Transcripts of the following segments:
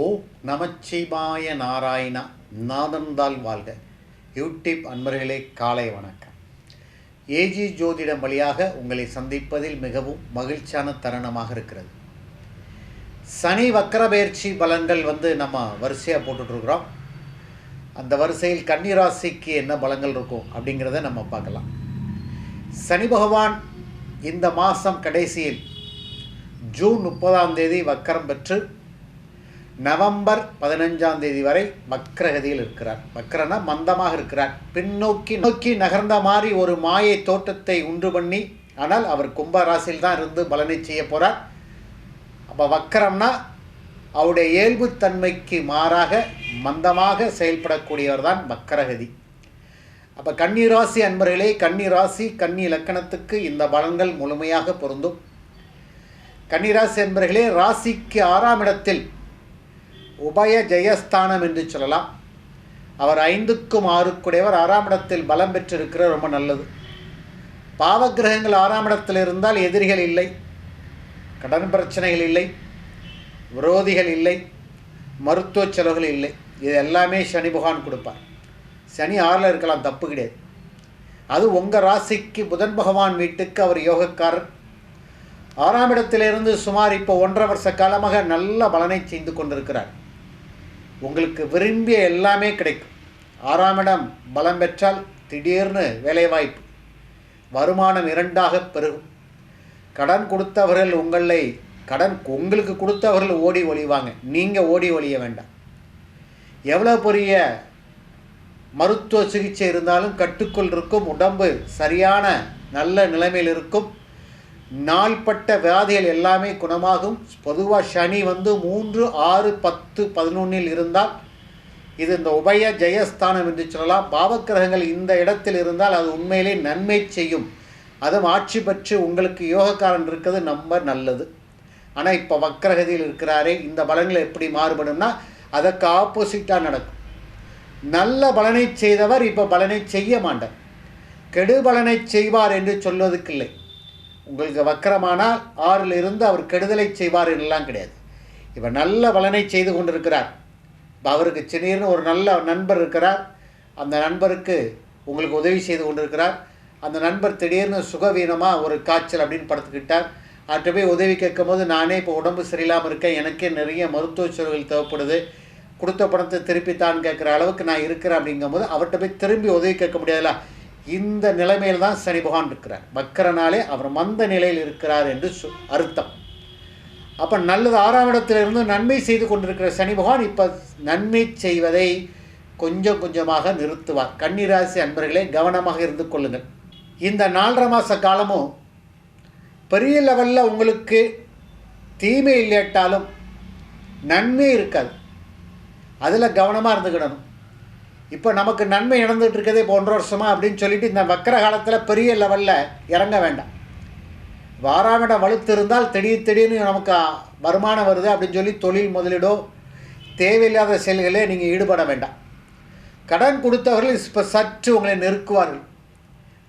ஓ நமச்சிவாய நாராயணா நாதந்தால் வாழ்க. யூடியூப் அன்பர்களே காலை வணக்கம். ஏஜி ஜோதிடம் வழியாக உங்களை சந்திப்பதில் மிகவும் மகிழ்ச்சியான தருணமாக இருக்கிறது. சனி வக்கரபெயர்ச்சி பலன்கள் வந்து நம்ம வரிசையாக போட்டுட்ருக்குறோம். அந்த வரிசையில் கன்னிராசிக்கு என்ன பலங்கள் இருக்கும் அப்படிங்கிறத நம்ம பார்க்கலாம். சனி பகவான் இந்த மாதம் கடைசியில் ஜூன் முப்பதாம் தேதி வக்கரம் பெற்று நவம்பர் பதினஞ்சாம் தேதி வரை வக்ரகதியில் இருக்கிறார். வக்ரனா மந்தமாக இருக்கிறார். பின்னோக்கி நோக்கி நகர்ந்த மாதிரி ஒரு மாயை தோட்டத்தை உண்டு பண்ணி ஆனால் அவர் கும்ப ராசியில் தான் இருந்து பலனை செய்ய போகிறார் அப்போ வக்கரம்னா அவருடைய இயல்புத்தன்மைக்கு மாறாக மந்தமாக செயல்படக்கூடியவர் தான் வக்கரகதி அப்போ கன்னி ராசி அன்பர்களே கன்னி ராசி கன்னி இலக்கணத்துக்கு இந்த பலன்கள் முழுமையாக பொருந்தும். கன்னிராசி அன்பர்களே ராசிக்கு ஆறாம் இடத்தில் உபய ஜெயஸ்தானம் என்று சொல்லலாம். அவர் ஐந்துக்கும் ஆறுக்குடையவர். ஆறாம் இடத்தில் பலம் பெற்றிருக்கிற ரொம்ப நல்லது. பாவகிரகங்கள் ஆறாம் இடத்தில் இருந்தால் எதிரிகள் இல்லை. கடன் பிரச்சனைகள் இல்லை. விரோதிகள் இல்லை. மருத்துவ செலவுகள் இல்லை. இது எல்லாமே சனி பகவான் கொடுப்பார். சனி ஆறில் இருக்கலாம். தப்பு கிடையாது. அது உங்கள் ராசிக்கு புதன் பகவான் வீட்டுக்கு அவர் யோகக்காரர். ஆறாம் இடத்திலிருந்து சுமார் இப்போ ஒன்றரை வருஷ காலமாக நல்ல பலனை செய்து கொண்டிருக்கிறார். உங்களுக்கு விரும்பிய எல்லாமே கிடைக்கும். ஆறாம் இடம் பலம் பெற்றால் திடீர்னு வேலைவாய்ப்பு. வருமானம் இரண்டாக பெருகும். கடன் கொடுத்தவர்கள் உங்களை கடன் உங்களுக்கு கொடுத்தவர்கள் ஓடி ஒழிவாங்க நீங்கள் ஓடி ஒழிய வேண்டாம். எவ்வளோ பெரிய மருத்துவ சிகிச்சை இருந்தாலும் கட்டுக்குள் இருக்கும் உடம்பு சரியான நல்ல நிலைமையில் இருக்கும். நாள்பட்ட வியாதிகள் எல்லாமே குணமாகும். பொதுவாக சனி வந்து மூன்று ஆறு பத்து பதினொன்றில் இருந்தால் இது இந்த உபய ஜெயஸ்தானம் என்று சொல்லலாம். பாவக்கிரகங்கள் இந்த இடத்தில் இருந்தால் அது உண்மையிலே நன்மை செய்யும். அதுவும் ஆட்சி பெற்று உங்களுக்கு யோகக்காரன் இருக்கிறது ரொம்ப நல்லது. ஆனால் இப்போ வக்கரகதியில் இருக்கிறாரே இந்த பலன்கள் எப்படி மாறுபடும்னா அதற்கு ஆப்போசிட்டாக நடக்கும். நல்ல பலனை செய்தவர் இப்போ பலனை செய்ய மாட்டார். கெடு பலனை செய்வார் என்று சொல்வதற்கில்லை உங்களுக்கு வக்கரமானால் ஆறில் இருந்து அவர் கெடுதலை செய்வார் எல்லாம் கிடையாது. இவர் நல்ல பலனை செய்து கொண்டிருக்கிறார். இப்போ அவருக்கு திடீர்னு ஒரு நல்ல நண்பர் இருக்கிறார். அந்த நண்பருக்கு உங்களுக்கு உதவி செய்து கொண்டிருக்கிறார். அந்த நண்பர் திடீர்னு சுகவீனமாக ஒரு காய்ச்சல் அப்படின்னு படுத்துக்கிட்டார். அவர்கிட்ட போய் உதவி கேட்கும் போது நானே இப்போ உடம்பு சரியில்லாமல் இருக்கேன். எனக்கே நிறைய மருத்துவ செலவுகள் தேவைப்படுது. கொடுத்த பணத்தை திருப்பித்தான் கேட்குற அளவுக்கு நான் இருக்கிறேன். அப்படிங்கும்போது அவர்கிட்ட போய் திரும்பி உதவி கேட்க முடியாதுல்ல. இந்த நிலைமையில் தான் சனி பகவான் இருக்கிறார். வக்கரனாலே அவர் மந்த நிலையில் இருக்கிறார் என்று சொ அர்த்தம். அப்போ நல்லது ஆறாம் இடத்திலிருந்து நன்மை செய்து கொண்டிருக்கிற சனி பகவான் இப்போ நன்மை செய்வதை கொஞ்சம் கொஞ்சமாக நிறுத்துவார். கன்னிராசி அன்பர்களே கவனமாக இருந்து கொள்ளுங்கள். இந்த நாலரை மாத காலமும் பெரிய லெவலில் உங்களுக்கு தீமை இல்லாட்டாலும் நன்மை இருக்காது. அதில் கவனமாக இருந்துக்கிடணும். இப்போ நமக்கு நன்மை நடந்துகிட்டு இருக்கதே இப்போ ஒன்றரை வருஷமா அப்படின்னு சொல்லிட்டு இந்த வக்கர காலத்தில் பெரிய லெவலில் இறங்க வேண்டாம். வாராமிடம் வலுத்து இருந்தால் திடீர் திடீர்னு நமக்கு வருமானம் வருது அப்படின்னு சொல்லி தொழில் முதலீடோ தேவையில்லாத செயல்களே நீங்கள் ஈடுபட வேண்டாம். கடன் கொடுத்தவர்கள் இப்போ சற்று உங்களை நெருக்குவார்கள்.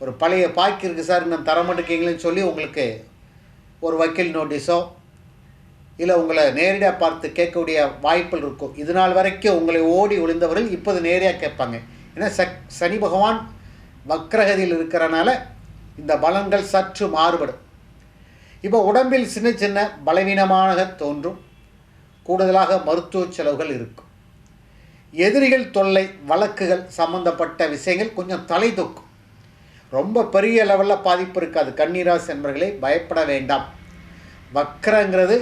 ஒரு பழைய பாக்கி இருக்குது சார் இன்னும் தர சொல்லி உங்களுக்கு ஒரு வக்கீல் நோட்டீஸோ இல்லை உங்களை நேரடியாக பார்த்து கேட்கக்கூடிய வாய்ப்புகள் இருக்கும். இது நாள் வரைக்கும் உங்களை ஓடி ஒளிந்தவர்கள் இப்போது நேரடியாக கேட்பாங்க. ஏன்னா சக் சனி பகவான் வக்ரகதியில் இருக்கிறனால இந்த பலன்கள் சற்று மாறுபடும். இப்போ உடம்பில் சின்ன சின்ன பலவீனமாக தோன்றும். கூடுதலாக மருத்துவ செலவுகள் இருக்கும். எதிரிகள் தொல்லை வழக்குகள் சம்பந்தப்பட்ட விஷயங்கள் கொஞ்சம் தலை தூக்கும். ரொம்ப பெரிய லெவலில் பாதிப்பு இருக்காது. கண்ணீராசி என்பவர்களே பயப்பட வேண்டாம். வக்கரங்கிறது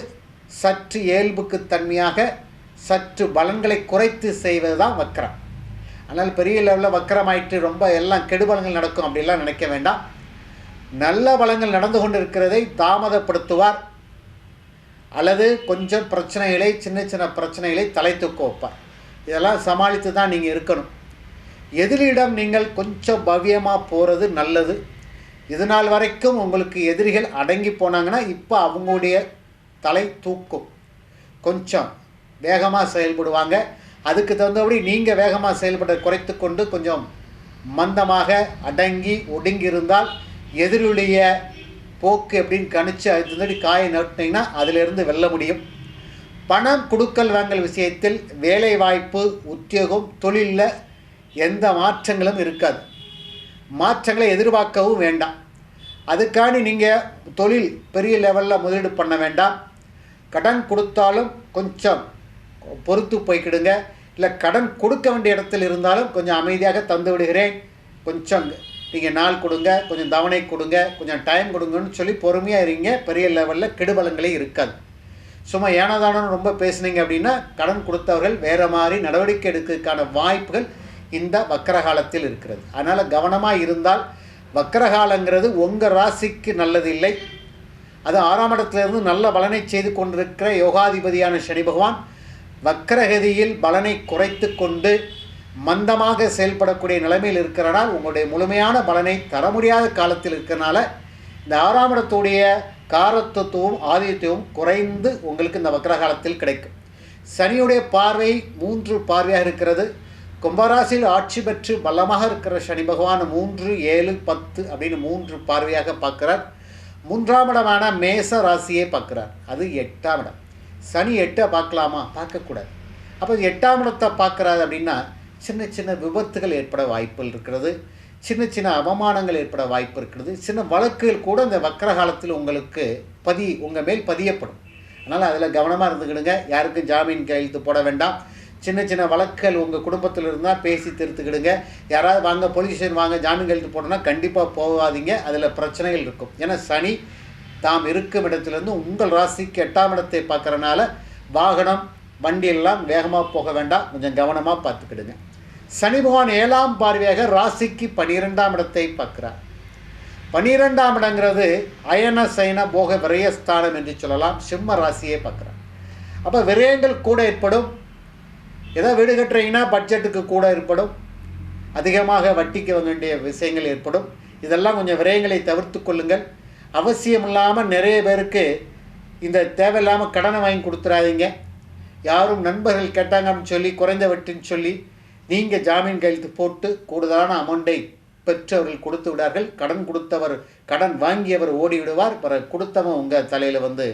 சற்று இயல்புக்கு தன்மையாக சற்று பலன்களை குறைத்து செய்வது தான் வக்கரம். ஆனால் பெரிய லெவலில் வக்கரமாயிட்டு ரொம்ப எல்லாம் கெடுபலங்கள் நடக்கும் அப்படிலாம் நினைக்க வேண்டாம். நல்ல பலங்கள் நடந்து கொண்டு இருக்கிறதை தாமதப்படுத்துவார். அல்லது கொஞ்சம் பிரச்சனைகளை சின்ன சின்ன பிரச்சனைகளை தலை தூக்க வைப்பார். இதெல்லாம் சமாளித்து தான் நீங்கள் இருக்கணும். எதிரியிடம் நீங்கள் கொஞ்சம் பவ்யமாக போகிறது நல்லது. இது நாள் வரைக்கும் உங்களுக்கு எதிரிகள் அடங்கி போனாங்கன்னா இப்போ அவங்களுடைய தலை தூக்கும். கொஞ்சம் வேகமாக செயல்படுவாங்க. அதுக்கு தகுந்தபடி நீங்கள் வேகமாக செயல்பட குறைத்து கொண்டு கொஞ்சம் மந்தமாக அடங்கி ஒடுங்கி இருந்தால் எதிரொலிய போக்கு எப்படின்னு கணிச்சு அதுக்கு காயை நட்டினீங்கன்னா அதிலிருந்து வெல்ல முடியும். பணம் கொடுக்கல் வாங்கல் விஷயத்தில் வேலை வாய்ப்பு உத்தியோகம் தொழிலில் எந்த மாற்றங்களும் இருக்காது. மாற்றங்களை எதிர்பார்க்கவும் வேண்டாம். அதுக்காண்டி நீங்கள் தொழில் பெரிய லெவலில் முதலீடு பண்ண வேண்டாம். கடன் கொடுத்தாலும் கொஞ்சம் பொறுத்து போய்க்கிடுங்க. இல்லை கடன் கொடுக்க வேண்டிய இடத்தில் இருந்தாலும் கொஞ்சம் அமைதியாக தந்து விடுகிறேன். கொஞ்சம் நீங்கள் நாள் கொடுங்க கொஞ்சம் தவணை கொடுங்க கொஞ்சம் டைம் கொடுங்கன்னு சொல்லி பொறுமையாக இருங்க. பெரிய லெவலில் கெடுபலங்களே இருக்காது. சும்மா ஏனதானம் ரொம்ப பேசுனீங்க அப்படின்னா கடன் கொடுத்தவர்கள் வேறு மாதிரி நடவடிக்கை எடுக்கிறதுக்கான வாய்ப்புகள் இந்த வக்கரகாலத்தில் இருக்கிறது. அதனால் கவனமாக இருந்தால் வக்கரகாலங்கிறது உங்கள் ராசிக்கு நல்லது இல்லை அது ஆறாம் இடத்திலிருந்து நல்ல பலனை செய்து கொண்டிருக்கிற யோகாதிபதியான சனி பகவான் வக்கரகதியில் பலனை குறைத்து கொண்டு மந்தமாக செயல்படக்கூடிய நிலைமையில் இருக்கிறனால் உங்களுடைய முழுமையான பலனை தர முடியாத காலத்தில் இருக்கிறனால இந்த ஆறாம் இடத்துடைய காரத்துவம் ஆதித்யமும் குறைந்து உங்களுக்கு இந்த வக்கரகாலத்தில் கிடைக்கும். சனியுடைய பார்வை மூன்று பார்வையாக இருக்கிறது. கும்பராசியில் ஆட்சி பெற்று பலமாக இருக்கிற சனி பகவான் மூன்று ஏழு பத்து அப்படின்னு மூன்று பார்வையாக பார்க்குறார். மூன்றாம் இடமான மேச ராசியை பார்க்குறார். அது எட்டாம் இடம். சனி எட்டை பார்க்கலாமா? பார்க்கக்கூடாது. அப்போ எட்டாம் இடத்தை பார்க்குறாரு அப்படின்னா சின்ன சின்ன விபத்துகள் ஏற்பட வாய்ப்புகள் இருக்கிறது. சின்ன சின்ன அவமானங்கள் ஏற்பட வாய்ப்பு இருக்கிறது. சின்ன வழக்குகள் கூட இந்த வக்கர காலத்தில் உங்களுக்கு பதி உங்கள் மேல் பதியப்படும். அதனால் அதில் கவனமாக இருந்துக்கிடுங்க. யாருக்கும் ஜாமீன் கையெழுத்து போட வேண்டாம். சின்ன சின்ன வழக்குகள் உங்கள் குடும்பத்தில் இருந்தால் பேசி திருத்துக்கிடுங்க. யாராவது வாங்க போலீஸ் ஸ்டேஷன் வாங்க ஜாமீன் கழித்து போனோன்னா கண்டிப்பாக போகாதீங்க. அதில் பிரச்சனைகள் இருக்கும். ஏன்னா சனி தாம் இருக்கும் இடத்துலேருந்து உங்கள் ராசிக்கு எட்டாம் இடத்தை பார்க்குறனால வாகனம் வண்டியெல்லாம் வேகமாக போக வேண்டாம். கொஞ்சம் கவனமாக பார்த்துக்கிடுங்க. சனி பகவான் ஏழாம் பார்வையாக ராசிக்கு பனிரெண்டாம் இடத்தை பார்க்குறார். பனிரெண்டாம் இடங்கிறது அயன சைன போக விரயஸ்தானம் என்று சொல்லலாம். சிம்ம ராசியை பார்க்குறார். அப்போ விரயங்கள் கூட ஏற்படும். ஏதோ வீடு கட்டுறீங்கன்னா பட்ஜெட்டுக்கு கூட ஏற்படும். அதிகமாக வட்டிக்கு வேண்டிய விஷயங்கள் ஏற்படும். இதெல்லாம் கொஞ்சம் விரயங்களை தவிர்த்து கொள்ளுங்கள். அவசியம் இல்லாமல் நிறைய பேருக்கு இந்த தேவையில்லாமல் கடனை வாங்கி கொடுத்துறாதீங்க. யாரும் நண்பர்கள் கேட்டாங்க அப்படின்னு சொல்லி குறைந்த வட்டின்னு சொல்லி நீங்கள் ஜாமீன் கையெழுத்து போட்டு கூடுதலான அமௌண்ட்டை பெற்றவர்கள் கொடுத்து விடார்கள். கடன் கொடுத்தவர் கடன் வாங்கியவர் ஓடி விடுவார் பிற கொடுத்தவன் உங்கள் தலையில் வந்து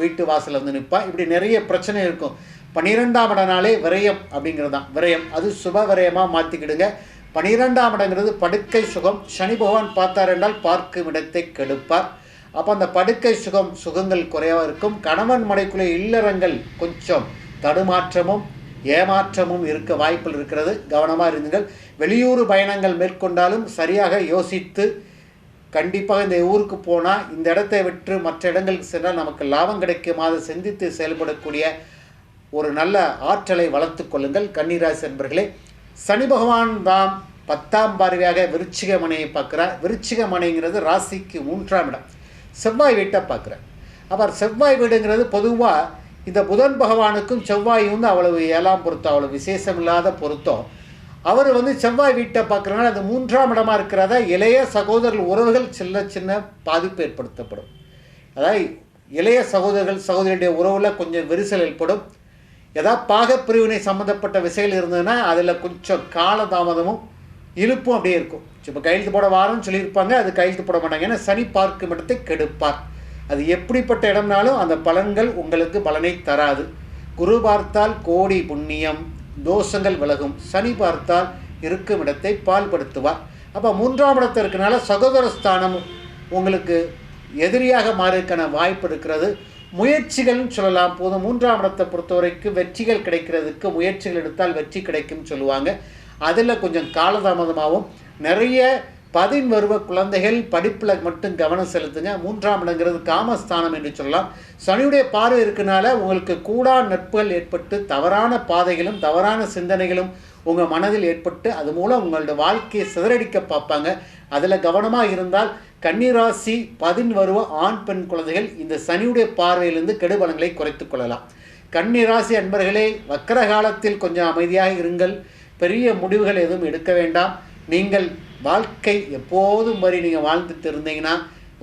வீட்டு வாசலில் வந்து நிற்பான் இப்படி நிறைய பிரச்சனை இருக்கும். பன்னிரெண்டாம் இடனாலே விரயம் அப்படிங்கிறது தான். விரயம். அது சுப விரயமாக மாற்றிக்கிடுங்க பனிரெண்டாம் இடங்கிறது படுக்கை சுகம். சனி பகவான் பார்த்தார் என்றால் பார்க்கும் இடத்தை கெடுப்பார். அப்போ அந்த படுக்கை சுகம் சுகங்கள் குறைவாக இருக்கும். கணவன் மனைக்குள்ளே இல்லறங்கள் கொஞ்சம் தடுமாற்றமும் ஏமாற்றமும் இருக்க வாய்ப்பில் இருக்கிறது. கவனமாக இருந்துங்கள். வெளியூர் பயணங்கள் மேற்கொண்டாலும் சரியாக யோசித்து கண்டிப்பாக இந்த ஊருக்கு போனால் இந்த இடத்தை விட்டு மற்ற இடங்களுக்கு சென்றால் நமக்கு லாபம் கிடைக்குமாறு சிந்தித்து செயல்படக்கூடிய ஒரு நல்ல ஆற்றலை வளர்த்து கொள்ளுங்கள். கன்னிராசி என்பர்களே சனி பகவான் தாம் பத்தாம் பார்வையாக விருச்சிக மனையை பார்க்குறார். விருச்சிக மனைங்கிறது ராசிக்கு மூன்றாம் இடம். செவ்வாய் வீட்டை பார்க்குறார். அவர் செவ்வாய் வீடுங்கிறது பொதுவாக இந்த புதன் பகவானுக்கும் செவ்வாய் வந்து அவ்வளவு ஏழாம் பொருத்தம் அவ்வளவு விசேஷம் இல்லாத பொருத்தம். அவர் வந்து செவ்வாய் வீட்டை பார்க்குறனால அது மூன்றாம் இடமாக இருக்கிறத? இளைய சகோதரர்கள் உறவுகள் சின்ன சின்ன பாதிப்பு ஏற்படுத்தப்படும். அதாவது இளைய சகோதரர்கள் சகோதரியுடைய உறவில் கொஞ்சம் விரிசல் ஏற்படும். ஏதாவது பாகப்பிரிவினை சம்மந்தப்பட்ட விசையில் இருந்ததுன்னா அதில் கொஞ்சம் காலதாமதமும் இழுப்பும் அப்படியே இருக்கும். இப்போ கையெழுத்து போட வாரம்னு சொல்லியிருப்பாங்க அது கையெழுத்து போட மாட்டாங்க. ஏன்னா சனி பார்க்கும் இடத்தை கெடுப்பார். அது எப்படிப்பட்ட இடம்னாலும் அந்த பலன்கள் உங்களுக்கு பலனை தராது. குரு பார்த்தால் கோடி புண்ணியம் தோஷங்கள் விலகும். சனி பார்த்தால் இருக்கும் இடத்தை பால்படுத்துவார். அப்போ மூன்றாம் இடத்துல இருக்கனால சகோதர ஸ்தானம் உங்களுக்கு எதிரியாக மாறதுக்கான வாய்ப்பு இருக்கிறது. முயற்சிகள்னு சொல்லலாம். போதும். மூன்றாம் இடத்தை பொறுத்தவரைக்கும் வெற்றிகள் கிடைக்கிறதுக்கு முயற்சிகள் எடுத்தால் வெற்றி கிடைக்கும்னு சொல்லுவாங்க. அதில் கொஞ்சம் காலதாமதமாகவும் நிறைய பதின் வருவ குழந்தைகள் படிப்பில் மட்டும் கவனம் செலுத்துங்க. மூன்றாம் இடங்கிறது காமஸ்தானம் என்று சொல்லலாம். சனியுடைய பார்வை இருக்கனால உங்களுக்கு கூடா நட்புகள் ஏற்பட்டு தவறான பாதைகளும் தவறான சிந்தனைகளும் உங்கள் மனதில் ஏற்பட்டு அது மூலம் உங்களோட வாழ்க்கையை சிதறடிக்க பார்ப்பாங்க. அதில் கவனமாக இருந்தால் கன்னிராசி பதின் வருவ ஆண் பெண் குழந்தைகள் இந்த சனியுடைய பார்வையிலிருந்து கெடுபலங்களை குறைத்து கொள்ளலாம். கன்னிராசி அன்பர்களே வக்கர காலத்தில் கொஞ்சம் அமைதியாக இருங்கள். பெரிய முடிவுகள் எதுவும் எடுக்க வேண்டாம். நீங்கள் வாழ்க்கை எப்போதும் மாதிரி நீங்கள் வாழ்ந்துட்டு இருந்தீங்கன்னா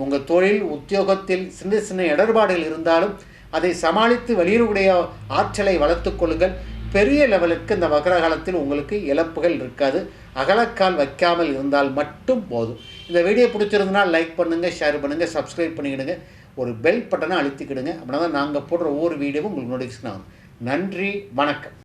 உங்கள் தொழில் உத்தியோகத்தில் சின்ன சின்ன இடர்பாடுகள் இருந்தாலும் அதை சமாளித்து வெளியிடக்கூடிய ஆற்றலை வளர்த்து கொள்ளுங்கள். பெரிய லெவலுக்கு இந்த மகர காலத்தில் உங்களுக்கு இழப்புகள் இருக்காது. அகலக்கால் வைக்காமல் இருந்தால் மட்டும் போதும். இந்த வீடியோ பிடிச்சிருந்தனா லைக் பண்ணுங்கள் ஷேர் பண்ணுங்கள் சப்ஸ்கிரைப் பண்ணிக்கிடுங்க. ஒரு பெல் பட்டனை அழுத்திக்கிடுங்க. அப்படின்னா தான் நாங்கள் போடுற ஒவ்வொரு வீடியோவும் உங்களுக்கு நோட்டிஃபிகேஷன் ஆகும். நன்றி வணக்கம்.